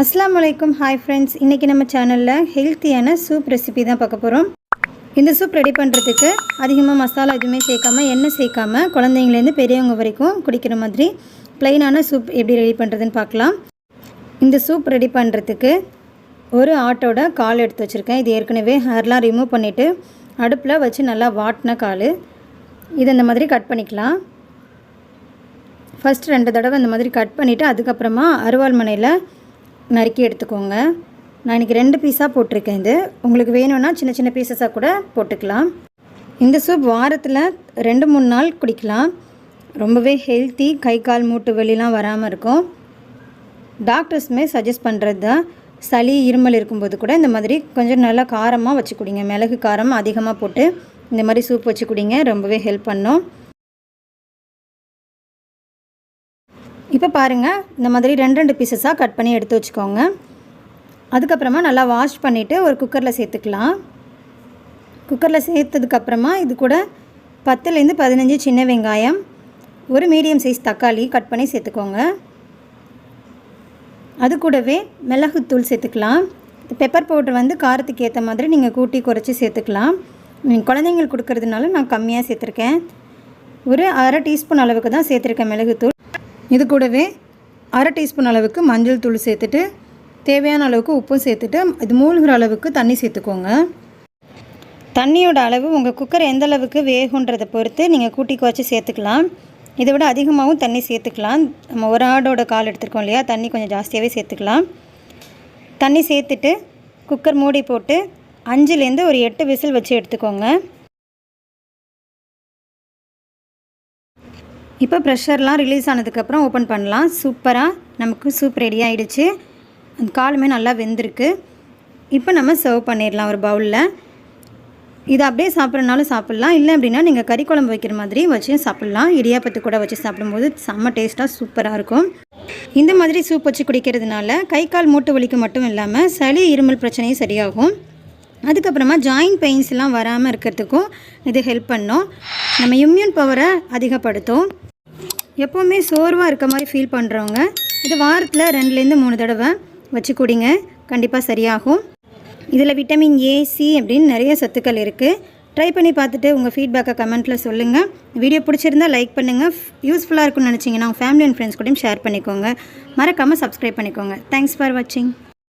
அஸ்லாம் வலைக்கும் hi friends இன்றைக்கி நம்ம சேனலில் ஹெல்த்தியான சூப் ரெசிபி தான் பார்க்க போகிறோம் இந்த சூப் ரெடி பண்ணுறதுக்கு அதிகமாக மசாலா எதுவுமே சேர்க்காம எண்ணெய் சேர்க்காம குழந்தைங்கலேருந்து பெரியவங்க வரைக்கும் குடிக்கிற மாதிரி ப்ளைனான சூப் எப்படி ரெடி பண்ணுறதுன்னு பார்க்கலாம். இந்த சூப் ரெடி பண்ணுறதுக்கு ஒரு ஆட்டோட கால் எடுத்து வச்சுருக்கேன். இது ஏற்கனவே ஹேர்லாம் ரிமூவ் பண்ணிவிட்டு அடுப்பில் வச்சு நல்லா வாட்டின கால். இது இந்த மாதிரி கட் பண்ணிக்கலாம். ஃபஸ்ட் ரெண்டு தடவை இந்த மாதிரி கட் பண்ணிவிட்டு அதுக்கப்புறமா அருவாள் மனையில் நறுக்கி எடுத்துக்கோங்க. நான் இன்றைக்கி ரெண்டு பீஸாக போட்டிருக்கேன் இது. உங்களுக்கு வேணும்னா சின்ன சின்ன பீசஸாக கூட போட்டுக்கலாம். இந்த சூப் வாரத்தில் ரெண்டு மூணு நாள் குடிக்கலாம். ரொம்பவே ஹெல்த்தி கை கால் மூட்டு வலிலாம் வராமல் இருக்கும். டாக்டர்ஸுமே சஜஸ்ட் பண்ணுறது தான். சளி இருமல் இருக்கும்போது கூட இந்த மாதிரி கொஞ்சம் நல்லா காரமாக வச்சு குடிங்க. மிளகு காரம் அதிகமாக போட்டு இந்த மாதிரி சூப் வச்சு குடிங்க. ரொம்பவே ஹெல்ப் பண்ணும். இப்போ பாருங்கள் இந்த மாதிரி ரெண்டு ரெண்டு பீசஸாக கட் பண்ணி எடுத்து வச்சுக்கோங்க. அதுக்கப்புறமா நல்லா வாஷ் பண்ணிவிட்டு ஒரு குக்கரில் சேர்த்துக்கலாம். குக்கரில் சேர்த்ததுக்கப்புறமா இது கூட பத்துலேருந்து பதினஞ்சு சின்ன வெங்காயம் ஒரு மீடியம் சைஸ் தக்காளி கட் பண்ணி சேர்த்துக்கோங்க. அது கூடவே மிளகுத்தூள் சேர்த்துக்கலாம். பெப்பர் பவுடர் வந்து காரத்துக்கு ஏற்ற மாதிரி நீங்கள் கூட்டி குறைச்சி சேர்த்துக்கலாம். குழந்தைங்களுக்கு கொடுக்கறதுனால நான் கம்மியாக சேர்த்துருக்கேன். ஒரு அரை டீஸ்பூன் அளவுக்கு தான் சேர்த்துருக்கேன் மிளகுத்தூள் இது கூடவே அரை டீஸ்பூன் அளவுக்கு மஞ்சள் தூள் சேர்த்துட்டு தேவையான அளவுக்கு உப்பும் சேர்த்துட்டு இது மூழ்கிற அளவுக்கு தண்ணி சேர்த்துக்கோங்க. தண்ணியோட அளவு உங்கள் குக்கர் எந்த அளவுக்கு வேகுன்றதை பொறுத்து நீங்கள் கூட்டி குறைச்சி சேர்த்துக்கலாம். இதை விட அதிகமாகவும் தண்ணி சேர்த்துக்கலாம். நம்ம ஒரு ஆடோட கால் எடுத்துருக்கோம் இல்லையா? தண்ணி கொஞ்சம் ஜாஸ்தியாகவே சேர்த்துக்கலாம். தண்ணி சேர்த்துட்டு குக்கர் மூடி போட்டு அஞ்சுலேருந்து ஒரு எட்டு விசில் வச்சு எடுத்துக்கோங்க. இப்போ ப்ரெஷர்லாம் ரிலீஸ் ஆனதுக்கப்புறம் ஓப்பன் பண்ணலாம். சூப்பராக நமக்கு சூப் ரெடி ஆகிடுச்சு அந்த காலுமே நல்லா வெந்திருக்கு. இப்போ நம்ம சர்வ் பண்ணிடலாம் ஒரு பவுலில் இது அப்படியே சாப்பிட்றனாலும் சாப்பிட்லாம். இல்லை அப்படின்னா நீங்கள் கறி குழம்பு வைக்கிற மாதிரி வச்சு சாப்பிட்லாம். இடியாப்பத்து கூட வச்சு சாப்பிடும்போது செம்ம டேஸ்ட்டாக சூப்பராக இருக்கும். இந்த மாதிரி சூப் வச்சு குடிக்கிறதுனால கை கால் மூட்டு வலிக்கு மட்டும் இல்லாமல் சளி இருமல் பிரச்சனையும் சரியாகும். அதுக்கப்புறமா ஜாயிண்ட் பெயின்ஸ்லாம் வராமல் இருக்கிறதுக்கும் இது ஹெல்ப் பண்ணும். நம்ம இம்யூன் பவரை அதிகப்படுத்தும். எப்போவுமே சோர்வாக இருக்க மாதிரி ஃபீல் பண்ணுறவங்க இது வாரத்தில் ரெண்டுலேருந்து மூணு தடவை வச்சு குடிங்க. கண்டிப்பாக சரியாகும். இதில் விட்டமின் ஏ சி அப்படின்னு நிறைய சத்துக்கள் இருக்குது ட்ரை பண்ணி பார்த்துட்டு உங்கள் ஃபீட்பேக்கை கமெண்ட்டில் சொல்லுங்கள் வீடியோ பிடிச்சிருந்தால் லைக் பண்ணுங்கள் யூஸ்ஃபுல்லாக இருக்கும்னு நினச்சிங்கன்னா உங்கள் ஃபேமிலி அண்ட் ஃப்ரெண்ட்ஸ் கூடயும் ஷேர் பண்ணிக்கோங்க. மறக்காமல் சப்ஸ்கிரைப் பண்ணிக்கோங்க. தேங்க்ஸ் ஃபார் வாட்சிங்